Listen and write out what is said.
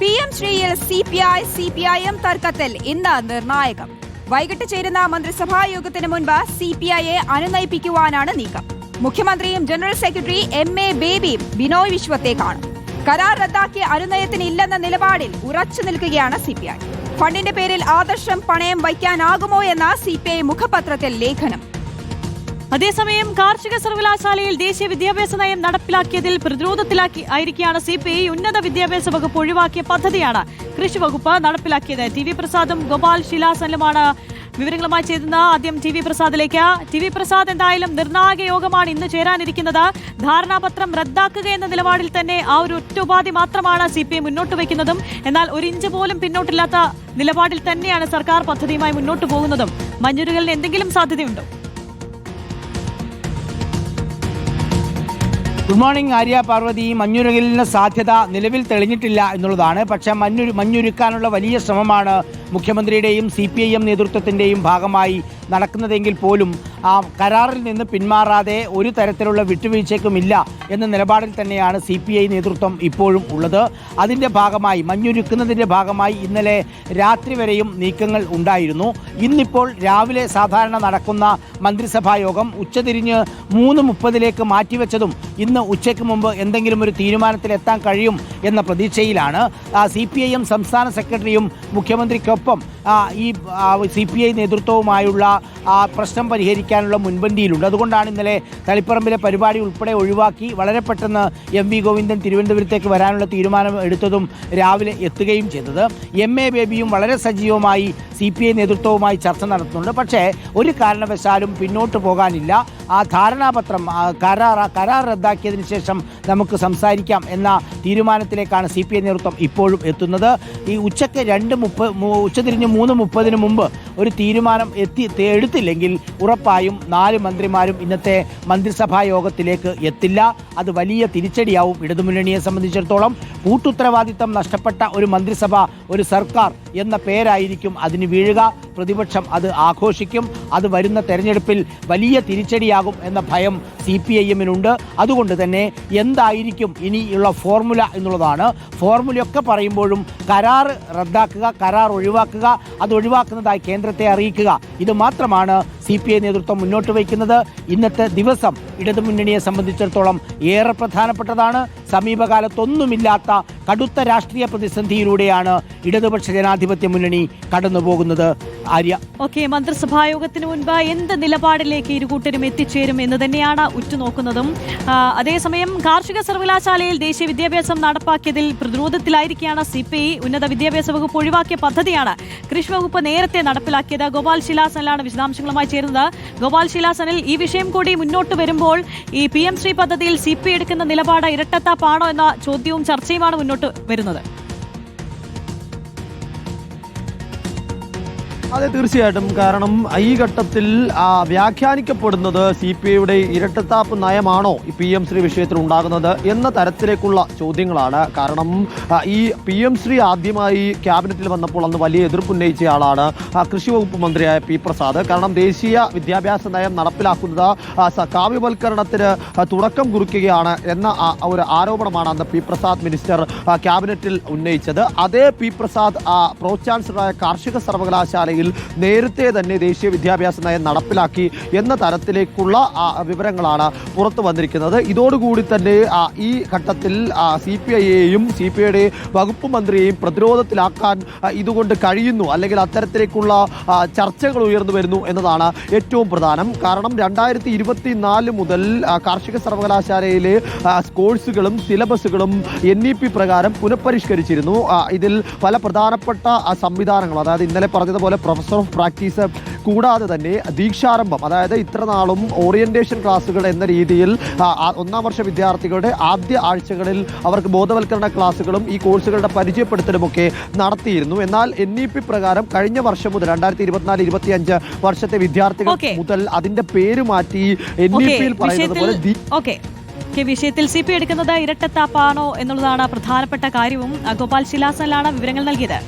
P M ശ്രീയിൽ C P I C P I M തർക്കത്തിൽ ഇന്ന് നിർണായകം. വൈകിട്ട് ചേരുന്ന മന്ത്രിസഭാ യോഗത്തിന് മുൻപ് സി പി ഐയെ അനുനയിപ്പിക്കുവാനാണ് നീക്കം. മുഖ്യമന്ത്രിയും ജനറൽ സെക്രട്ടറി എം എ ബേബിയും ബിനോയ് വിശ്വത്തെ കാണും കരാർ റദ്ദാക്കിയ അനുനയത്തിന് ഇല്ലെന്ന നിലപാടിൽ ഉറച്ചു നിൽക്കുകയാണ് സി പി ഐ. ഫണ്ടിന്റെ പേരിൽ ആദർശം പണയം വയ്ക്കാനാകുമോ എന്ന സി പി ഐ മുഖപത്രത്തിൽ ലേഖനം. അതേസമയം കാർഷിക സർവകലാശാലയിൽ ദേശീയ വിദ്യാഭ്യാസ നയം നടപ്പിലാക്കിയതിൽ പ്രതിരോധത്തിലാക്കി ആയിരിക്കാണ് സി പി ഐ ഉന്നത വിദ്യാഭ്യാസ വകുപ്പ് ഒഴിവാക്കിയ പദ്ധതിയാണ്. കൃഷി വകുപ്പ് നടപ്പിലാക്കിയത്. ടി വി പ്രസാദും ഗോപാൽ ശിലാസനുമാണ് വിവരങ്ങളുമായി ചേരുന്ന ആദ്യം ടി വി പ്രസാദിലേക്ക്. ടി വി പ്രസാദ് എന്തായാലും നിർണായക യോഗമാണ് ഇന്ന് ചേരാനിരിക്കുന്നത്. ധാരണാപത്രം റദ്ദാക്കുക എന്ന നിലപാടിൽ തന്നെ ആ ഒരു ഒറ്റ ഉപാധി മാത്രമാണ് സി പി ഐ മുന്നോട്ട് വയ്ക്കുന്നതും. എന്നാൽ ഒരു ഇഞ്ച് പോലും പിന്നോട്ടില്ലാത്ത നിലപാടിൽ തന്നെയാണ് സർക്കാർ പദ്ധതിയുമായി മുന്നോട്ട് പോകുന്നതും. മഞ്ഞുരുകലിന് എന്തെങ്കിലും സാധ്യതയുണ്ടോ? Good morning Arya Parvathy. മഞ്ഞുരുകലിന് സാധ്യത നിലവിൽ തെളിഞ്ഞിട്ടില്ല എന്നുള്ളതാണ്. പക്ഷേ മഞ്ഞുരു മഞ്ഞുരുക്കാനുള്ള വലിയ ശ്രമമാണ് മുഖ്യമന്ത്രിയുടെയും സി പി ഐ എം നേതൃത്വത്തിന്റെയും ഭാഗമായി നടക്കുന്നതെങ്കിൽ പോലും ആ കരാറിൽ നിന്ന് പിന്മാറാതെ ഒരു തരത്തിലുള്ള വിട്ടുവീഴ്ചയ്ക്കുമില്ല എന്ന നിലപാടിൽ തന്നെയാണ് സി പി ഐ നേതൃത്വം ഇപ്പോഴും ഉള്ളത്. അതിന്റെ ഭാഗമായി മഞ്ഞുരുക്കുന്നതിന്റെ ഭാഗമായി ഇന്നലെ രാത്രി വരെയും നീക്കങ്ങൾ ഉണ്ടായിരുന്നു. ഇന്നിപ്പോൾ രാവിലെ സാധാരണ നടക്കുന്ന മന്ത്രിസഭാ യോഗം ഉച്ചതിരിഞ്ഞ് മൂന്ന് മുപ്പതിലേക്ക് മാറ്റിവെച്ചതും ഇന്ന് ഉച്ചയ്ക്ക് മുമ്പ് എന്തെങ്കിലും ഒരു തീരുമാനത്തിലെത്താൻ കഴിയും എന്ന പ്രതീക്ഷയിലാണ്. സി പി ഐ എം സംസ്ഥാന സെക്രട്ടറിയും മുഖ്യമന്ത്രിക്കൊപ്പം ഈ സി പി ഐ നേതൃത്വവുമായുള്ള ആ, പ്രശ്നം പരിഹരിക്കാനുള്ള മുൻപന്തിയിലുണ്ട്. അതുകൊണ്ടാണ് ഇന്നലെ തളിപ്പറമ്പിലെ പരിപാടി ഉൾപ്പെടെ ഒഴിവാക്കി വളരെ പെട്ടെന്ന് എം വി ഗോവിന്ദൻ തിരുവനന്തപുരത്തേക്ക് വരാനുള്ള തീരുമാനം എടുത്തതും രാവിലെ എത്തുകയും ചെയ്തത്. എം എ ബേബിയും വളരെ സജീവമായി സി പി ഐ നേതൃത്വവുമായി ചർച്ച നടത്തുന്നുണ്ട്. പക്ഷേ ഒരു കാരണവശാലും പിന്നോട്ട് പോകാനില്ല. ആ ധാരണാപത്രം കരാർ കരാർ റദ്ദാക്കിയതിന് ശേഷം നമുക്ക് സംസാരിക്കാം എന്ന തീരുമാനത്തിലേക്കാണ് സി നേതൃത്വം ഇപ്പോഴും എത്തുന്നത്. ഈ ഉച്ചയ്ക്ക് രണ്ട് മുപ്പ ഉച്ചതിരിഞ്ഞ് മൂന്ന് മുപ്പതിന് മുമ്പ് ഒരു തീരുമാനം എത്തി എടുത്തില്ലെങ്കിൽ ഉറപ്പായും നാല് മന്ത്രിമാരും ഇന്നത്തെ മന്ത്രിസഭാ യോഗത്തിലേക്ക് എത്തില്ല. അത് വലിയ തിരിച്ചടിയാവും ഇടതുമുന്നണിയെ സംബന്ധിച്ചിടത്തോളം. കൂട്ടുത്തരവാദിത്തം നഷ്ടപ്പെട്ട ഒരു മന്ത്രിസഭ ഒരു സർക്കാർ എന്ന പേരായിരിക്കും അതിന് വീഴുക. പ്രതിപക്ഷം അത് ആഘോഷിക്കും. അത് വരുന്ന തെരഞ്ഞെടുപ്പിൽ വലിയ തിരിച്ചടിയാകും എന്ന ഭയം സി പി ഐ എമ്മിനുണ്ട്. അതുകൊണ്ട് തന്നെ എന്തായിരിക്കും ഇനിയുള്ള ഫോർമുല എന്നുള്ളതാണ്. ഫോർമുലയൊക്കെ പറയുമ്പോഴും കരാർ റദ്ദാക്കുക കരാർ ഒഴിവാക്കുക അത് ഒഴിവാക്കുന്നതായി കേന്ദ്രത്തെ അറിയിക്കുക. ഇത് മാത്രമാണ് സി പി ഐ നേതൃത്വം മുന്നോട്ട് വയ്ക്കുന്നത് ഇന്നത്തെ ദിവസം. ഇടതുമുന്നണിയെ സംബന്ധിച്ചിടത്തോളം ഏറെ പ്രധാനപ്പെട്ടതാണ്. സമീപകാലത്തൊന്നുമില്ലാത്ത കടുത്ത രാഷ്ട്രീയ പ്രതിസന്ധിയിലൂടെയാണ് ഇടതുപക്ഷ ജനാധിപത്യ മുന്നണി കടന്നു പോകുന്നത് ആര്യ? ഓക്കെ മന്ത്രിസഭാ യോഗത്തിന് മുൻപ് എന്ത് നിലപാടിലേക്ക് ഇരുകൂട്ടരും എത്തിച്ചേരും എന്ന് തന്നെയാണ് ഉറ്റുനോക്കുന്നതും. അതേസമയം കാർഷിക സർവകലാശാലയിൽ ദേശീയ വിദ്യാഭ്യാസം നടപ്പാക്കിയതിൽ പ്രതിരോധത്തിലായിരിക്കുകയാണ് സി പി ഐ. ഉന്നത വിദ്യാഭ്യാസ വകുപ്പ് ഒഴിവാക്കിയ പദ്ധതിയാണ് കൃഷി വകുപ്പ് നേരത്തെ നടപ്പിലാക്കിയത്. ഗോപാൽ ശിലാസനിലാണ് വിശദാംശങ്ങളുമായി ചേരുന്നത് ഗോപാൽ ശിലാസനിൽ ഈ വിഷയം കൂടി മുന്നോട്ട് വരുമ്പോൾ ഈ പി എം ശ്രീ പദ്ധതിയിൽ സി പി എടുക്കുന്ന നിലപാട് ഇരട്ടത്താപ്പാണോ എന്ന ചോദ്യവും ചർച്ചയുമാണ് മുന്നോട്ട് വരുന്നത്. അതെ തീർച്ചയായിട്ടും. കാരണം ഈ ഘട്ടത്തിൽ വ്യാഖ്യാനിക്കപ്പെടുന്നത് സി പി ഐയുടെ ഇരട്ടത്താപ്പ് നയമാണോ പി എം ശ്രീ വിഷയത്തിൽ ഉണ്ടാകുന്നത് എന്ന തരത്തിലേക്കുള്ള ചോദ്യങ്ങളാണ്. കാരണം ഈ പി എം ശ്രീ ആദ്യമായി ക്യാബിനറ്റിൽ വന്നപ്പോൾ അന്ന് വലിയ എതിർപ്പ് ഉന്നയിച്ച ആളാണ് കൃഷി വകുപ്പ് മന്ത്രിയായ പി പ്രസാദ്. കാരണം ദേശീയ വിദ്യാഭ്യാസ നയം നടപ്പിലാക്കുന്നത് കാവ്യവൽക്കരണത്തിന് തുടക്കം കുറിക്കുകയാണ് എന്ന ഒരു ആരോപണമാണ് അന്ന് പി പ്രസാദ് മിനിസ്റ്റർ ക്യാബിനറ്റിൽ ഉന്നയിച്ചത്. അതേ പി പ്രസാദ് പ്രോ ചാൻസലറായ കാർഷിക സർവകലാശാലയിൽ നേരത്തെ തന്നെ ദേശീയ വിദ്യാഭ്യാസ നയം നടപ്പിലാക്കി എന്ന തരത്തിലേക്കുള്ള വിവരങ്ങളാണ് പുറത്തു വന്നിരിക്കുന്നത്. ഇതോടുകൂടി തന്നെ ഈ ഘട്ടത്തിൽ സി പി ഐയെയും സി പി ഐയുടെ വകുപ്പ് മന്ത്രിയെയും പ്രതിരോധത്തിലാക്കാൻ ഇതുകൊണ്ട് കഴിയുന്നു. അല്ലെങ്കിൽ അത്തരത്തിലേക്കുള്ള ചർച്ചകൾ ഉയർന്നു വരുന്നു എന്നതാണ് ഏറ്റവും പ്രധാനം. കാരണം രണ്ടായിരത്തി ഇരുപത്തി നാല് മുതൽ കാർഷിക സർവകലാശാലയിലെ കോഴ്സുകളും സിലബസുകളും എൻ ഇ പി പ്രകാരം പുനഃപരിഷ്കരിച്ചിരുന്നു. ഇതിൽ പല പ്രധാനപ്പെട്ട സംവിധാനങ്ങൾ അതായത് ഇന്നലെ പറഞ്ഞതുപോലെ പ്രൊഫസർ ഓഫ് പ്രാക്ടീസ് കൂടാതെ തന്നെ ദീക്ഷാരംഭം അതായത് ഇത്ര നാളും ഓറിയന്റേഷൻ ക്ലാസ്സുകൾ എന്ന രീതിയിൽ ഒന്നാം വർഷ വിദ്യാർത്ഥികളുടെ ആദ്യ ആഴ്ചകളിൽ അവർക്ക് ബോധവൽക്കരണ ക്ലാസ്സുകളും ഈ കോഴ്സുകളുടെ പരിചയപ്പെടുത്തലുമൊക്കെ നടത്തിയിരുന്നു. എന്നാൽ എൻ ഇ പി പ്രകാരം കഴിഞ്ഞ വർഷം മുതൽ രണ്ടായിരത്തി ഇരുപത്തിനാല് ഇരുപത്തി അഞ്ച് വർഷത്തെ വിദ്യാർത്ഥികൾ മുതൽ അതിന്റെ പേര് മാറ്റി എൻ ഇ പിയിൽ പറയുന്നത് പോലെ വിഷയത്തിൽ സി പി എടുക്കുന്നത് ഇരട്ടത്താപ്പാണോ എന്നുള്ളതാണ് പ്രധാനപ്പെട്ട കാര്യവും. ഗോപാൽ ശിലാസനിലാണ് വിവരങ്ങൾ നൽകിയത്.